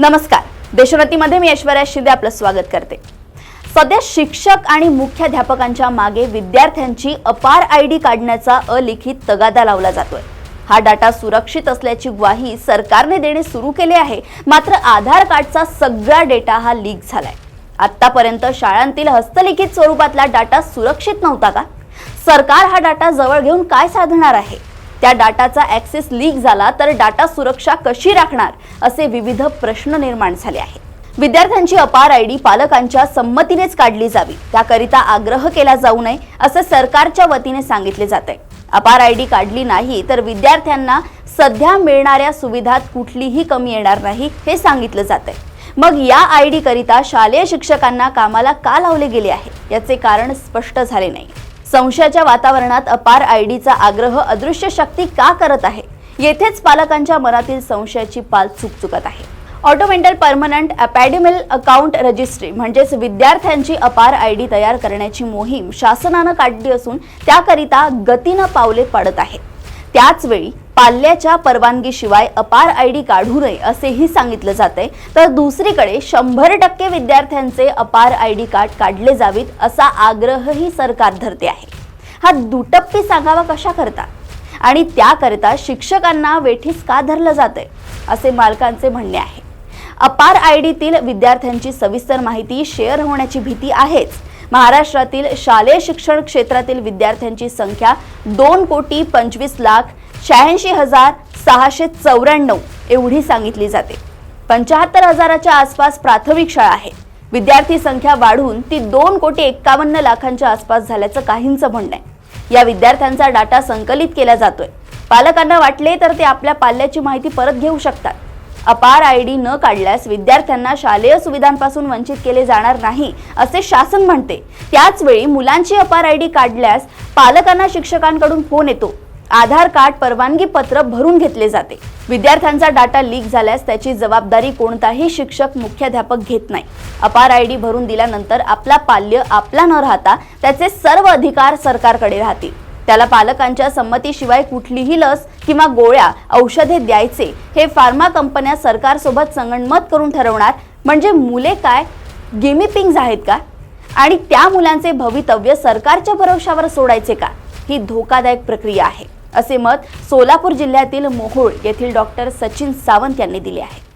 नमस्कार. देशोन्नतीमध्ये मी ऐश्वर्या शिंदे आपलं स्वागत करते. सध्या शिक्षक आणि मुख्याध्यापकांच्या मागे विद्यार्थ्यांची अपार आय डी काढण्याचा अलिखित तगादा लावला जातोय. हा डाटा सुरक्षित असल्याची ग्वाही सरकारने देणे सुरू केले आहे. मात्र आधार कार्डचा सगळा डेटा हा लीक झालाय. आतापर्यंत शाळांतील हस्तलिखित स्वरूपातला डाटा सुरक्षित नव्हता का? सरकार हा डाटा जवळ घेऊन काय साधणार आहे? त्या डाटाचा ऍक्सेस लीक झाला तर डाटा सुरक्षा कशी राखणार असे विविध प्रश्न निर्माण झाले आहेत. विद्यार्थ्यांची अपार आयडी पालकांच्या संमतीनेच काढली जावी त्याकरिता आग्रह केला जाऊ नये असे सरकारच्या वतीने सांगितले जाते. अपार आयडी काढली नाही तर विद्यार्थ्यांना सध्या मिळणाऱ्या सुविधात कुठलीही कमी येणार नाही हे सांगितलं जाते मग या आयडी करिता शालेय शिक्षकांना कामाला का लावले गेले आहे? याचे कारण स्पष्ट झाले नाही. संशयाच्या वातावरणात अपार आयडीचा आग्रह अदृश्य शक्ती का करत आहे? येथेच पालकांच्या मनातील संशयाची पाल चुकचुकत आहे. Automated permanent academic account registry म्हणजेच विद्यार्थ्यांची अपार आय डी तयार करण्याची मोहीम शासनानं काढली असून त्याकरिता गतीनं पावले पडत आहेत त्याचवेळी पाल्याच्या परवानगीशिवाय अपार आय डी काढू नये असेही सांगितलं जाते तर दुसरीकडे शंभर टक्के विद्यार्थ्यांचे अपार आय डी कार्ड काढले जावीत असा आग्रहही सरकार धरते आहे. हा दुटप्पी सांगावा कशा करता? आणि त्याकरिता शिक्षकांना वेठीस का धरलं जाते असे मालकांचे म्हणणे आहे. अपार आय डीतील विद्यार्थ्यांची सविस्तर माहिती शेअर होण्याची भीती आहेच. महाराष्ट्रातील शालेय शिक्षण क्षेत्रातील विद्यार्थ्यांची संख्या दोन कोटी पंचवीस लाख शहाऐंशी हजार सहाशे चौऱ्याण्णव एवढी सांगितली जाते. पंचाहत्तर हजाराच्या आसपास प्राथमिक शाळा आहे. विद्यार्थी संख्या वाढून ती दोन कोटी एक्कावन्न लाखांच्या आसपास झाल्याचं काहींचं म्हणणं आहे. या विद्यार्थ्यांचा डाटा संकलित केला जातोय. पालकांना वाटले तर ते आपल्या पाल्याची माहिती परत घेऊ शकतात. अपार आय डी न काढल्यास विद्यार्थ्यांना शालेय सुविधांपासून वंचित केले जाणार नाही असे शासन म्हणते. त्याचवेळी मुलांची अपार आय डी काढल्यास पालकांना शिक्षकांकडून फोन येतो. आधार कार्ड परवानगी पत्र भरून घेतले जाते. विद्यार्थ्यांचा डाटा लीक झाल्यास त्याची जबाबदारी कोणताही शिक्षक मुख्याध्यापक घेत नाही. अपार आय डी भरून दिल्यानंतर आपला पाल्य आपला न राहता त्याचे सर्व अधिकार सरकारकडे राहतील. त्याला पालकांच्या संमतीशिवाय कुठलीही लस किंवा गोळ्या औषधे द्यायचे हे फार्मा कंपन्या सरकारसोबत संगणमत करून ठरवणार म्हणजे मुले काय? गेमिपिंग्ज आहेत का? आणि त्या मुलांचे भवितव्य सरकारच्या भरोशावर सोडायचे का? ही धोकादायक प्रक्रिया आहे. असे मत सोलापूर जिल्ह्यातील मोहोळ येथील डॉक्टर सचिन सावंत यांनी दिले आहे.